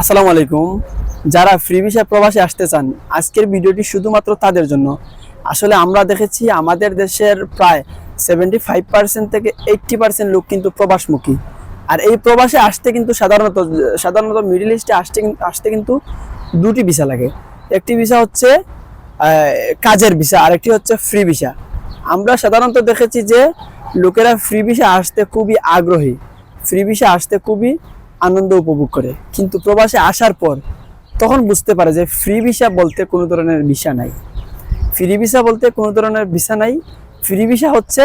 আসসালামু আলাইকুম। যারা ফ্রি ভিসা প্রবাসে আসতে চান, আজকের ভিডিওটি শুধুমাত্র তাদের জন্য। আসলে আমরা দেখেছি আমাদের দেশের প্রায় সেভেন্টি ফাইভ পার্সেন্ট থেকে এইট্টি পার্সেন্ট লোক কিন্তু প্রবাসমুখী। আর এই প্রবাসে আসতে কিন্তু সাধারণত সাধারণত মিডিল ইস্টে আসতে আসতে কিন্তু দুটি ভিসা লাগে। একটি ভিসা হচ্ছে কাজের ভিসা আর একটি হচ্ছে ফ্রি ভিসা। আমরা সাধারণত দেখেছি যে লোকেরা ফ্রি ভিসা আসতে খুবই আগ্রহী। ফ্রি ভিসা আসতে খুবই আনন্দ উপভোগ করে। কিন্তু প্রবাসে আসার পর তখন বুঝতে পারে যে ফ্রি ভিসা বলতে কোনো ধরনের ভিসা নাই। ফ্রি ভিসা বলতে কোনো ধরনের ভিসা নাই। ফ্রি ভিসা হচ্ছে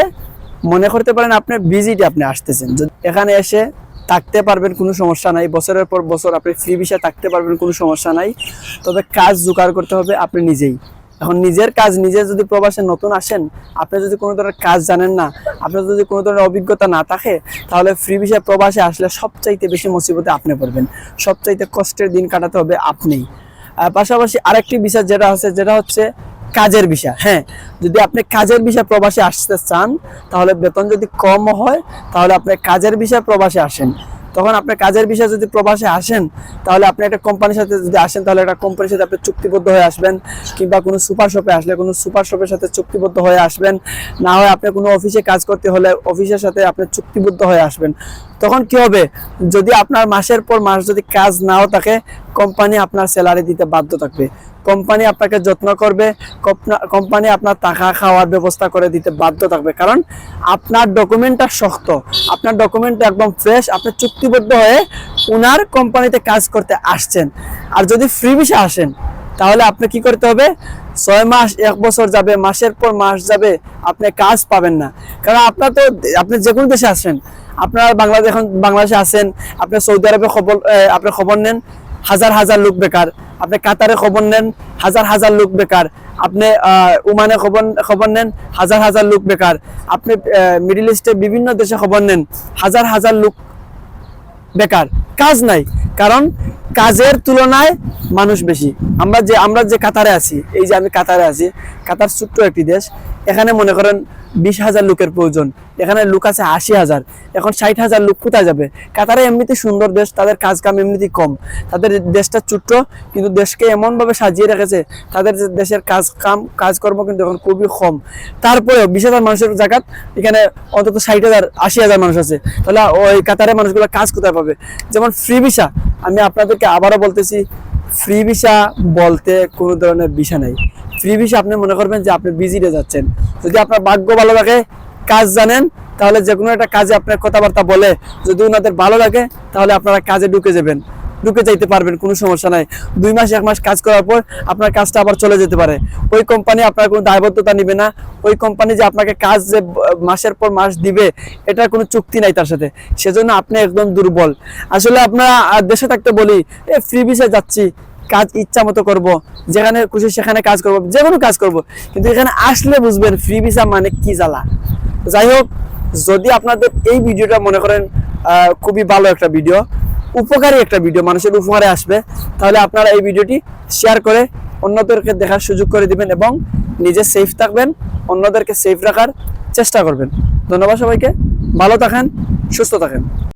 মনে করতে পারেন আপনার ভিজিটে আপনি আসতেছেন। এখানে এসে থাকতে পারবেন কোনো সমস্যা নাই। বছরের পর বছর আপনি ফ্রি ভিসা থাকতে পারবেন কোনো সমস্যা নাই। তবে কাজ জোগাড় করতে হবে আপনি নিজেই। এখন নিজের কাজ, নিজে যদি প্রবাসে নতুন আসেন, আপনি যদি কোনো ধরনের কাজ জানেন না, আপনার যদি কোনো ধরনের অভিজ্ঞতা না থাকে, তাহলে ফ্রি ভিসা প্রবাসে আসলে সবচাইতে বেশি মুসিবতে আপনি পড়বেন। সবচাইতে কষ্টের দিন কাটাতে হবে আপনিই আর পাশাপাশি আরেকটি বিষয় যেটা আছে, যেটা হচ্ছে কাজের বিষয়। হ্যাঁ যদি আপনি কাজের বিষয় প্রবাসে আসতে চান, তাহলে বেতন যদি কম হয়, তাহলে আপনি কাজের বিষয় প্রবাসে আসেন। তখন আপনি কাজের বিষয়ে যদি প্রবাসে আসেন, তাহলে আপনি একটা কোম্পানির সাথে যদি আসেন, তাহলে একটা কোম্পানির সাথে আপনি চুক্তিবদ্ধ হয়ে আসবেন, কিংবা কোনো সুপার শপে আসলে কোনো সুপার শপের সাথে চুক্তিবদ্ধ হয়ে আসবেন। না হয় আপনি কোনো অফিসে কাজ করতে হলে অফিসের সাথে আপনি চুক্তিবদ্ধ হয়ে আসবেন। তখন কি হবে? যদি আপনার মাসের পর মাস যদি কাজ নাও থাকে কোম্পানি আপনার স্যালারি দিতে বাধ্য থাকবে। কোম্পানি আপনাকে যত্ন করবে কোম্পানি আপনার টাকা খাওয়ার ব্যবস্থা করে দিতে বাধ্য থাকবে। কারণ আপনার ডকুমেন্টটা শক্ত, আপনার ডকুমেন্ট একদম ফ্রেশ আপনি চুক্তিবদ্ধ হয়ে ওনার কোম্পানিতে কাজ করতে আসছেন। আর যদি ফ্রি ভিসা আসেন, তাহলে আপনি কি করতে হবে? ছয় মাস, এক বছর যাবে, মাসের পর মাস যাবে, আপনি কাজ পাবেন না। কারণ আপনার তো আপনি যে কোনো দেশে আসেন, আপনার বাংলাদেশ এখন বাংলাদেশে আছেন আপনি সৌদি আরবে খবর আপনি খবর নেন হাজার হাজার লোক বেকার। আপনি কাতারে খবর নেন, হাজার হাজার লোক বেকার। আপনি ওমানে খবর খবর নেন, হাজার হাজার লোক বেকার। আপনি মিডিল ইস্টে বিভিন্ন দেশে খবর নেন, হাজার হাজার লোক বেকার। কাজ নাই। কারণ কাজের তুলনায় মানুষ বেশি। আমরা যে আমরা যে কাতারে আছি, এই যে আমি কাতারে আছি, কাতার ছোট্ট একটি দেশ, এখানে মনে করেন বিশ হাজার লোকের প্রয়োজন। এখানে লোক আছে আশি হাজার। এখন ষাট হাজার লোক কোথায় যাবে? কাতারে এমনিতে সুন্দর দেশ, তাদের কাজ কাম এমনিতেই কম। তাদের দেশটা ছোট্ট, কিন্তু দেশকে এমনভাবে সাজিয়ে রেখেছে, তাদের দেশের কাজ কাম কাজকর্ম কিন্তু এখন খুবই কম। তারপরেও বিশ হাজার মানুষের জায়গাত এখানে অন্তত ষাট হাজার, আশি হাজার মানুষ আছে। তাহলে ওই কাতারে মানুষগুলো কাজ কোথায় পাবে? যেমন ফ্রি ভিসা। আমি আপনাদেরকে আবারও বলতেছি ফ্রি ভিসা বলতে কোনো ধরনের ভিসা নাই। ফ্রি ভিসা আপনি মনে করবেন যে আপনি বিজিতে যাচ্ছেন। যদি আপনার ভাগ্য ভালো লাগে কাজ জানেন, তাহলে যে কোনো একটা কাজে আপনার কথাবার্তা বলে। যদি ওনাদের ভালো লাগে, তাহলে আপনারা কাজে ঢুকে যাবেন। ঢুকে যাইতে পারবেন, কোনো সমস্যা নাই। দুই মাস, এক মাস কাজ করার পর আপনার কাজটা আবার চলে যেতে পারে। ওই কোম্পানি আপনার কোনো দায়বদ্ধতা নিবে না। ওই কোম্পানি যে আপনাকে কাজ যে মাসের পর মাস দিবে, এটার কোনো চুক্তি নাই তার সাথে। সেজন্য আপনি একদম দুর্বল। আসলে আপনারা দেশে থাকতে বলি, এ ফ্রি ভিসা যাচ্ছি, কাজ ইচ্ছা মতো করব। যেখানে খুশি সেখানে কাজ করব, যে কোনো কাজ করব। কিন্তু এখানে আসলে বুঝবেন ফ্রি ভিসা মানে কি জ্বালা। যাই হোক, যদি আপনাদের এই ভিডিওটা মনে করেন খুবই ভালো একটা ভিডিও উপকারী একটা ভিডিও মানুষের উপহারে আসবে। তাহলে আপনারা এই ভিডিওটি শেয়ার করে অন্যদেরকে দেখার সুযোগ করে দিবেন এবং নিজে সেফ থাকবেন, অন্যদেরকে সেফ রাখার চেষ্টা করবেন। ধন্যবাদ সবাইকে, ভালো থাকেন, সুস্থ থাকেন।